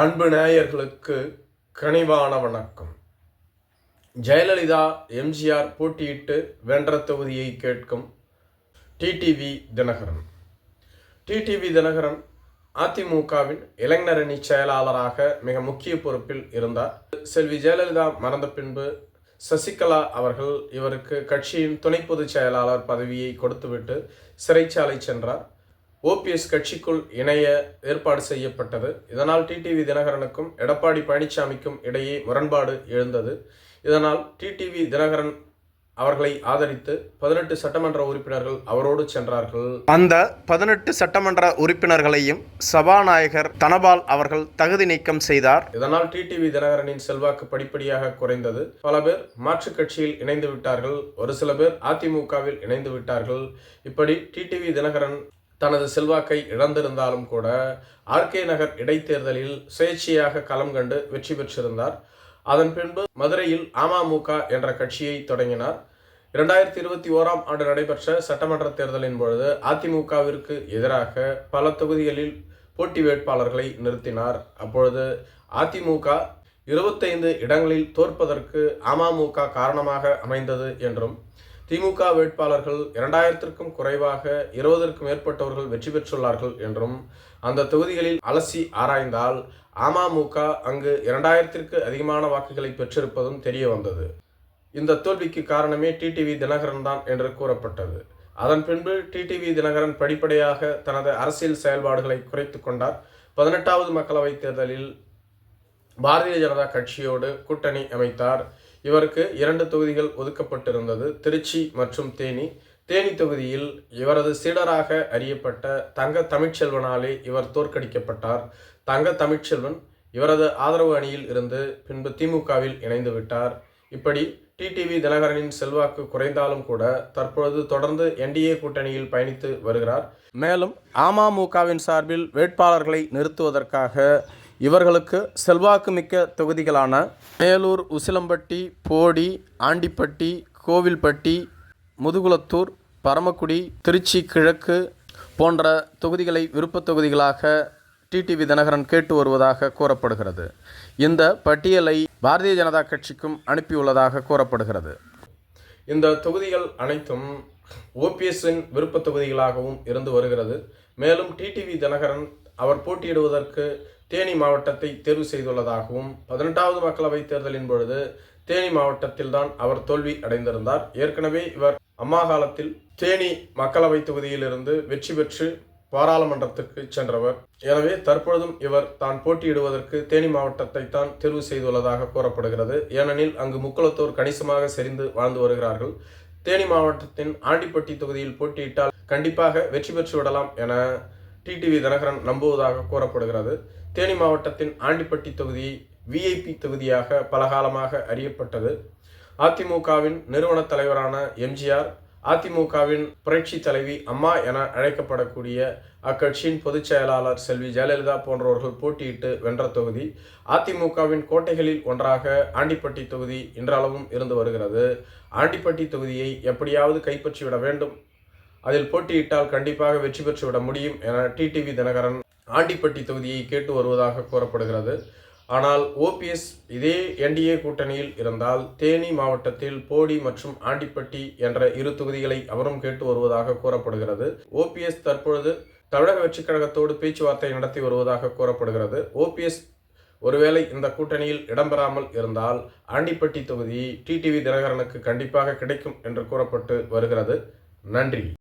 அன்பு நேயர்களுக்கு கனிவான வணக்கம். ஜெயலலிதா எம்ஜிஆர் போட்டியிட்டு வென்ற தொகுதியை கேட்கும் டிடிவி தினகரன். டிடிவி தினகரன் அதிமுகவின் இளைஞரணி செயலாளராக மிக முக்கிய பொறுப்பில் இருந்தார். செல்வி ஜெயலலிதா மறந்த பின்பு சசிகலா அவர்கள் இவருக்கு கட்சியின் துணை பொதுச் செயலாளர் பதவியை கொடுத்துவிட்டு சிறைச்சாலை சென்றார். ஓபிஎஸ் கட்சிக்குள் இணைய ஏற்பாடு செய்யப்பட்டது. இதனால் டிடிவி தினகரனுக்கும் எடப்பாடி பழனிசாமிக்கும் இடையே முரண்பாடு எழுந்தது. இதனால் டிடிவி தினகரன் அவர்களை ஆதரித்து பதினெட்டு சட்டமன்ற உறுப்பினர்கள் அவரோடு சென்றார்கள். அந்த பதினெட்டு சட்டமன்ற உறுப்பினர்களையும் சபாநாயகர் தனபால் அவர்கள் தகுதி நீக்கம் செய்தார். இதனால் டிடிவி தினகரனின் செல்வாக்கு படிப்படியாக குறைந்தது. பல பேர் மாற்றுக் கட்சியில் இணைந்து விட்டார்கள். ஒரு சில பேர் அதிமுகவில் இணைந்து விட்டார்கள். இப்படி டிடிவி தினகரன் தனது செல்வாக்கை இழந்திருந்தாலும் கூட ஆர்கே நகர் இடைத்தேர்தலில் சுயேட்சையாக களம் கண்டு வெற்றி பெற்றிருந்தார். அதன் பின்பு மதுரையில் அமமுக என்ற கட்சியை தொடங்கினார். இரண்டாயிரத்தி இருபத்தி ஓராம் ஆண்டு நடைபெற்ற சட்டமன்ற தேர்தலின் பொழுது அதிமுகவிற்கு எதிராக பல தொகுதிகளில் போட்டி வேட்பாளர்களை நிறுத்தினார். அப்பொழுது அதிமுக இருபத்தைந்து இடங்களில் தோற்பதற்கு அமமுக காரணமாக அமைந்தது என்றும் திமுக வேட்பாளர்கள் இரண்டாயிரத்திற்கும் குறைவாக இருபதற்கும் மேற்பட்டவர்கள் வெற்றி பெற்றுள்ளார்கள் என்றும் அந்த தொகுதிகளில் அலசி ஆராய்ந்தால் அமமுக அங்கு இரண்டாயிரத்திற்கு அதிகமான வாக்குகளை பெற்றிருப்பதும் தெரிய வந்தது இந்த தோல்விக்கு காரணமே டிடிவி தினகரன் தான் என்று கூறப்பட்டது. அதன் பின்பு டிடிவி தினகரன் படிப்படியாக தனது அரசியல் செயல்பாடுகளை குறைத்து கொண்டார். பதினெட்டாவது மக்களவைத் தேர்தலில் பாரதிய ஜனதா கட்சியோடு கூட்டணி அமைத்தார். இவருக்கு இரண்டு தொகுதிகள் ஒதுக்கப்பட்டிருந்தது திருச்சி மற்றும் தேனி. தேனி தொகுதியில் இவரது சீடராக அறியப்பட்ட தங்க தமிழ்ச்செல்வனாலே இவர் தோற்கடிக்கப்பட்டார். தங்க தமிழ்ச்செல்வன் இவரது ஆதரவு அணியில் இருந்து பின்பு திமுகவில் இணைந்து விட்டார். இப்படி டிடிவி தினகரனின் செல்வாக்கு குறைந்தாலும் கூட தற்பொழுது தொடர்ந்து என்டிஏ கூட்டணியில் பயணித்து வருகிறார். மேலும் அமமுகவின் சார்பில் வேட்பாளர்களை நிறுத்துவதற்காக இவர்களுக்கு செல்வாக்குமிக்க தொகுதிகளான மேலூர் உசிலம்பட்டி போடி ஆண்டிப்பட்டி கோவில்பட்டி முதுகுளத்தூர் பரமக்குடி திருச்சி கிழக்கு போன்ற தொகுதிகளை விருப்பத் தொகுதிகளாக டிடிவி தினகரன் கேட்டு வருவதாக கூறப்படுகிறது. இந்த பட்டியலை பாரதிய ஜனதா கட்சிக்கும் அனுப்பியுள்ளதாக கூறப்படுகிறது. இந்த தொகுதிகள் அனைத்தும் ஓபிஎஸ்ஸின் விருப்ப தொகுதிகளாகவும் இருந்து வருகிறது. மேலும் டிடிவி தினகரன் அவர் போட்டியிடுவதற்கு தேனி மாவட்டத்தை தேர்வு செய்துள்ளதாகவும் பதினெட்டாவது மக்களவைத் தேர்தலின் பொழுது தேனி மாவட்டத்தில்தான் அவர் தோல்வி அடைந்திருந்தார். ஏற்கனவே இவர் அம்மா காலத்தில் தேனி மக்களவை தொகுதியிலிருந்து வெற்றி பெற்று பாராளுமன்றத்திற்கு சென்றவர். எனவே தற்பொழுதும் இவர் தான் போட்டியிடுவதற்கு தேனி மாவட்டத்தை தான் தேர்வு செய்துள்ளதாக கூறப்படுகிறது. ஏனெனில் அங்கு முக்குளத்தோர் கணிசமாக செறிந்து வாழ்ந்து வருகிறார்கள். தேனி மாவட்டத்தின் ஆண்டிப்பட்டி தொகுதியில் போட்டியிட்டால் கண்டிப்பாக வெற்றி பெற்று விடலாம் என டிடிவி தினகரன் நம்புவதாக கூறப்படுகிறது. தேனி மாவட்டத்தின் ஆண்டிப்பட்டி தொகுதி விஐபி தொகுதியாக பலகாலமாக அறியப்பட்டது. அதிமுகவின் நிறுவன தலைவரான எம்ஜிஆர் அதிமுகவின் புரட்சி தலைவி அம்மா என அழைக்கப்படக்கூடிய அக்கட்சியின் பொதுச் செயலாளர் செல்வி ஜெயலலிதா போன்றவர்கள் போட்டியிட்டு வென்ற தொகுதி அதிமுகவின் கோட்டைகளில் ஒன்றாக ஆண்டிப்பட்டி தொகுதி இன்றளவும் இருந்து வருகிறது. ஆண்டிப்பட்டி தொகுதியை எப்படியாவது கைப்பற்றிவிட வேண்டும் அதில் போட்டியிட்டால் கண்டிப்பாக வெற்றி பெற்றுவிட முடியும் என டிடிவி தினகரன் ஆண்டிப்பட்டி தொகுதியை கேட்டு வருவதாக கூறப்படுகிறது. ஆனால் ஓபிஎஸ் இதே என்டிஏ கூட்டணியில் இருந்தால் தேனி மாவட்டத்தில் போடி மற்றும் ஆண்டிப்பட்டி என்ற இரு தொகுதிகளை அவரும் கேட்டு வருவதாக கூறப்படுகிறது. ஓபிஎஸ் தற்பொழுது தமிழக வெற்றிக் கழகத்தோடு பேச்சுவார்த்தை நடத்தி வருவதாக கூறப்படுகிறது. ஓபிஎஸ் ஒருவேளை இந்த கூட்டணியில் இடம்பெறாமல் இருந்தால் ஆண்டிப்பட்டி தொகுதி டிடிவி தினகரனுக்கு கண்டிப்பாக கிடைக்கும் என்று கூறப்பட்டு வருகிறது. நன்றி.